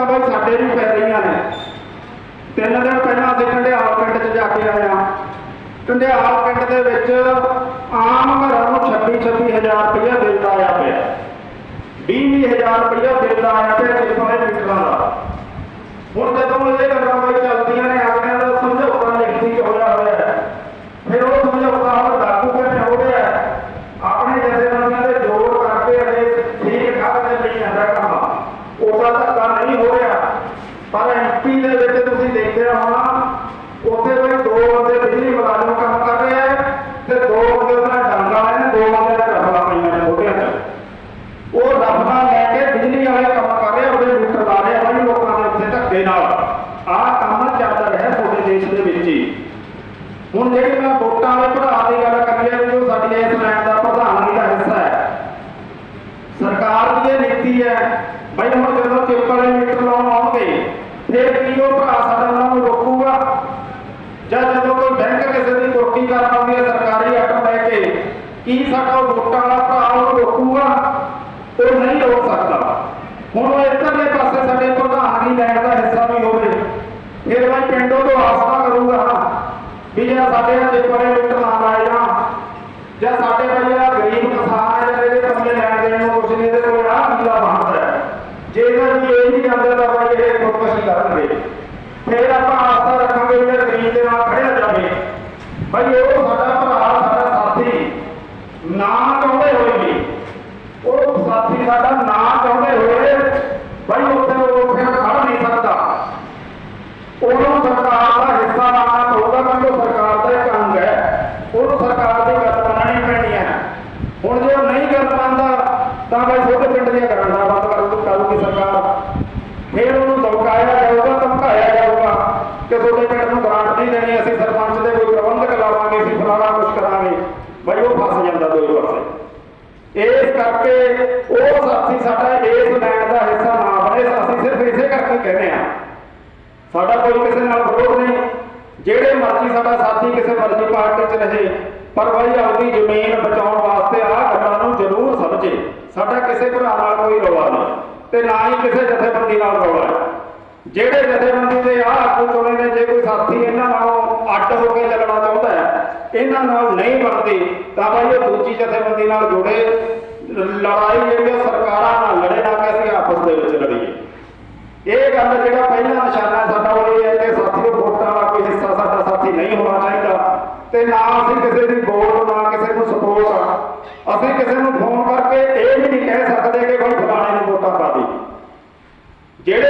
ਤਾਂ ਬਈ ਸਾਡੇ ਵੀ ਪੈ ਰਹੀਆਂ ਨੇ। ਤਿੰਨ ਦਿਨ ਪਹਿਲਾਂ ਅਸੀਂ ਢੰਡਿਆਲ ਪਿੰਡ 'ਚ ਜਾ ਕੇ ਆਏ ਹਾਂ। ਢੰਡਿਆਲ ਪਿੰਡ ਦੇ ਵਿੱਚ ਆਮ ਘਰਾਂ ਨੂੰ 26 26000 ਰੁਪਇਆ ਬਿੱਲ ਆਇਆ ਪਿਆ। 20000 ਰੁਪਇਆ ਬਿੱਲ ਆਇਆ ਪਿਆ ਜਿਸ ਵਾਲੇ ਮੀਟਰਾਂ ਦਾ। ਹੁਣ ਜਦੋਂ ਇਹ ਗੱਲਾਂ ਬਈ ਚੱਲਦੀਆਂ ਨੇ ਆਗਿਆਂ ਦਾ ਸਮਝੌਤਾ ਲਿਖਤੀ 'ਚ ਹੋਇਆ ਹੋਇਆ ਹੈ ਫਿਰ ਉਹ ਸਮਝੌਤਾ ਹੁਣ ਲਾਗੂ ਕਿਵੇਂ ਹੋ ਰਿਹਾ ਹੈ? ਆਪਣੇ ਜਥੇਬੰਦੀਆਂ ਦੇ ਜੋੜ ਕਰਕੇ ਅਜੇ ਠੀਕ ਠਾਕ ਦੇ ਲਈ ਆਂਦਾ ਕੰਮ ਧੱਕਾ ਨਹੀਂ ਹੋ ਰਿਹਾ। ਪਰ ਐਮਪੀ ਦੇ ਵਿੱਚ ਤੁਸੀਂ ਦੇਖਿਆ ਹੋਣਾ, ਉੱਥੇ ਕੋਈ ਦੋ ਬੰਦੇ ਬਿਜਲੀ ਮੁਲਾਜ਼ਮ ਕੰਮ ਕਰ ਰਹੇ ਆ ਤੇ ਦੋ ਬੰਦੇ ਉਹਨਾਂ ਡਾਂਗਾ ਨੇ ਦੋ ਬੰਦੇ ਨੇ ਰਫਲਾ ਪਈਆਂ ਨੇ ਮੋਢਿਆਂ 'ਚ। ਉਹ ਰਫਲਾ ਲੈ ਕੇ ਬਿਜਲੀ ਵਾਲੇ ਕੰਮ ਕਰ ਰਹੇ ਉਹਦੇ ਮੀਟਰ ਲਾ ਰਹੇ ਆ ਲੋਕਾਂ ਦੇ ਉੱਤੇ ਧੱਕੇ ਨਾਲ। ਆਹ ਕੰਮ ਚੱਲ ਰਿਹਾ ਤੁਹਾਡੇ ਦੇਸ਼ ਦੇ ਵਿੱਚ ਹੀ। ਹੁਣ ਜਿਹੜੀ ਮੈਂ ਵੋਟਾਂ ਵਾਲੇ ਭਰਾ ਦੀ ਗੱਲ ਕਰੀ ਹੈ ਵੀ ਜੋ ਸਾਡੀ ਇਸ ਲੈਂਡ ਦਾ ਪ੍ਰਧਾਨਗੀ ਦਾ ਹਿੱਸਾ ਹੈ। ਸਰਕਾਰ ਦੀ ਇਹ ਨੀਤੀ ਹੈ ਬਈ ਹੁਣ ਜਦੋਂ ਚਿੱਪ ਵਾਲੇ ਮੀਟਰ ਲਾਉਣ ਆਉਣਗੇ, ਫਿਰ ਕੀ ਉਹ ਭਰਾ ਸਾਡਾ ਉਹਨਾਂ ਨੂੰ ਰੋਕੂਗਾ? ਜਾਂ ਜਦੋਂ ਕੋਈ ਬੈਂਕ ਕਿਸੇ ਦੀ ਕੁਰਕੀ ਕਰ ਆਉਂਦੀ ਹੈ, ਸਰਕਾਰੀ ਆਰਡਰ ਲੈ ਕੇ, ਕੀ ਸਾਡਾ ਉਹ ਵੋਟਾਂ ਵਾਲਾ ਭਰਾ ਉਹਨੂੰ ਰੋਕੂਗਾ? ਉਹ ਨਹੀਂ ਰੋਕ ਸਕਦਾ। ਹੁਣ ਉਹ ਇੱਧਰਲੇ ਪਾਸੇ ਸਾਡੇ ਪ੍ਰਧਾਨਗੀ ਲੈਣ ਦਾ ਹਿੱਸਾ ਵੀ ਹੋਵੇ, ਫਿਰ ਮੈਂ ਪਿੰਡੋਂ ਤੋਂ ਆਸਤਾ ਕਰੂੰਗਾ ਵੀ ਜੇ ਸਾਡੇ ਨਾਲ ਬੜੇ ਮੀਟਰ ਨਾ ਲਾਏ ਜਾਣ ਜਾਂ ਸਾਡੇ ਭਾਈ ਆ ਗਰੀਬ ਕਿਸਾਨ ਹੈ ਜਿਹੜੇ ਬੰਦੇ ਲੈਣ ਦੇਣ ਨੂੰ ਕੁਛ ਨਹੀਂ ਇਹਦੇ ਕੋਲ ਆ ਕੀੜਾ ਬਣਦਾ ਹੈ ਜੇ ਇਹਨਾਂ ਦੀ ਇਹ ਨਹੀਂ ਜਾਂਦੇ ਤਾਂ ਭਾਈ ਇਹ ਖੁਦਕੁਸ਼ੀ ਕਰਨਗੇ ਫਿਰ ਆਪਾਂ ਆਸਾ ਰੱਖਾਂਗੇ ਵੀ ਗਰੀਬ ਦੇ ਨਾਲ ਖੜਿਆ ਜਾਵੇ ਭਾਈ ਉਹ ਸਾਡਾ ਭਰਾ, ਸਾਡਾ ਸਾਥੀ, ਨਾ ਚਾਹੁੰਦੇ ਹੋਏ ਵੀ ਉਹ ਸਾਥੀ ਸਾਡਾ ਨਾ ਚਾਹੁੰਦੇ ਹੋਏ ਭਾਈ ਉੱਥੇ ਉਹ ਫਿਰ ਖੜ ਨਹੀਂ ਸਕਦਾ ਉਹਨੂੰ ਸਰਕਾਰ ਦਾ ਹਿੱਸਾ ਬਣਨਾ ਪਊਗਾ ਕਿਉਂਕਿ ਉਹ ਸਰਕਾਰ ਦਾ ਇੱਕ ਅੰਗ ਹੈ ਉਹਨੂੰ ਸਰਕਾਰ ਦੀ ਗੱਲ ਮੰਨਣੀ ਪੈਣੀ ਹੈ ਹੁਣ ਜੇ ਉਹ ਨਹੀਂ ਗੱਲ ਮੰਨਦਾ ਤਾਂ ਬਈ ਛੋਟੇ ਪਿੰਡ ਦੀਆਂ ਗਰਾਂਡਾਂ ਬੰਦ ਕਰ ਦੂ ਕਰੂਗੀ ਸਰਕਾਰ ਫਿਰ ਉਹਨੂੰ ਧਮਕਾਇਆ ਜਾਊਗਾ ਧਮਕਾਇਆ ਜਾਊਗਾ ਕਿ ਤੁਹਾਡੇ ਪਿੰਡ ਨੂੰ ਗ੍ਰਾਂਟ ਨਹੀਂ ਦੇਣੀ ਅਸੀਂ ਸਰਪੰਚ ਦੇ ਕੋਈ ਪ੍ਰਬੰਧਕ ਲਾਵਾਂਗੇ, ਅਸੀਂ ਫਲਾਣਾ ਕੁਝ ਕਰਾਂਗੇ। ਬਈ ਉਹ ਫਸ ਜਾਂਦਾ ਦੋਏ ਪਾਸੇ। ਇਸ ਕਰਕੇ ਉਹ ਸਾਥੀ ਸਾਡਾ ਇਸ ਲੈਂਡ ਦਾ ਹਿੱਸਾ ਨਾ ਬਣੇ ਅਸੀਂ ਸਿਰਫ ਇਸੇ ਕਰਕੇ ਕਹਿੰਦੇ ਆ ਸਾਡਾ ਕੋਈ ਕਿਸੇ ਨਾਲ ਵਿਰੋਧ ਨਹੀਂ। ਜਿਹੜੇ ਮਰਜ਼ੀ ਸਾਡਾ ਸਾਥੀ ਕਿਸੇ ਮਰਜ਼ੀ ਪਾਰਟੀ 'ਚ ਰਹੇ, ਪਰ ਭਾਈ ਆਪਣੀ ਜ਼ਮੀਨ ਬਚਾਉਣ ਵਾਸਤੇ ਆਹ ਗੱਲਾਂ ਨੂੰ ਜ਼ਰੂਰ ਸਮਝੇ। ਸਾਡਾ ਕਿਸੇ ਭਰਾ ਨਾਲ ਕੋਈ ਰੌਲਾ ਨਹੀਂ, ਤੇ ਨਾ ਹੀ ਕਿਸੇ ਜਥੇਬੰਦੀ ਨਾਲ ਰੌਲਾ ਜਿਹੜੇ ਜਥੇਬੰਦੀ ਦੇ ਸਾਥੀ ਇਹਨਾਂ ਨਾਲੋਂ ਅੱਡ ਹੋ ਕੇ ਚੱਲਣਾ ਚਾਹੁੰਦਾ ਹੈ। ਇਹਨਾਂ ਨਾਲ ਨਹੀਂ ਬਣਦੀ, ਤਾਂ ਭਾਈ ਉਹ ਦੂਜੀ ਜਥੇਬੰਦੀ ਨਾਲ ਜੁੜੇ, ਲੜਾਈ ਜਿਹੜੀ ਸਰਕਾਰਾਂ ਨਾਲ ਲੜੇ ਨਾ ਕਿ ਅਸੀਂ ਆਪਸ ਦੇ ਵਿੱਚ ਲੜੀਏ। ਇਹ ਗੱਲ ਜਿਹੜਾ ਪਹਿਲਾ ਨਿਸ਼ਾਨਾ ਸਾਡਾ ਉਹ ਹੈ ਕਿ ਸਾਥੀਓ ਵੋਟਾਂ ਵਾਲਾ ਕੋਈ ਹਿੱਸਾ ਸਾਡਾ ਸਾਥੀ ਨਹੀਂ ਹੋਣਾ ਚਾਹੀਦਾ। ਤੇ ਨਾ ਅਸੀਂ ਕਿਸੇ ਦੀ ਵੋਟ, ਨਾ ਕਿਸੇ ਨੂੰ ਸਪੋਰਟ ਅਸੀਂ ਕਿਸੇ ਨੂੰ ਫੋਨ ਕਰਕੇ ਇਹ ਵੀ ਨਹੀਂ ਕਹਿ ਸਕਦੇ ਕਿ ਭਾਈ ਫਲਾਣੇ ਨੂੰ ਵੋਟਾਂ ਪਾ ਦੇ ਜਿਹੜੇ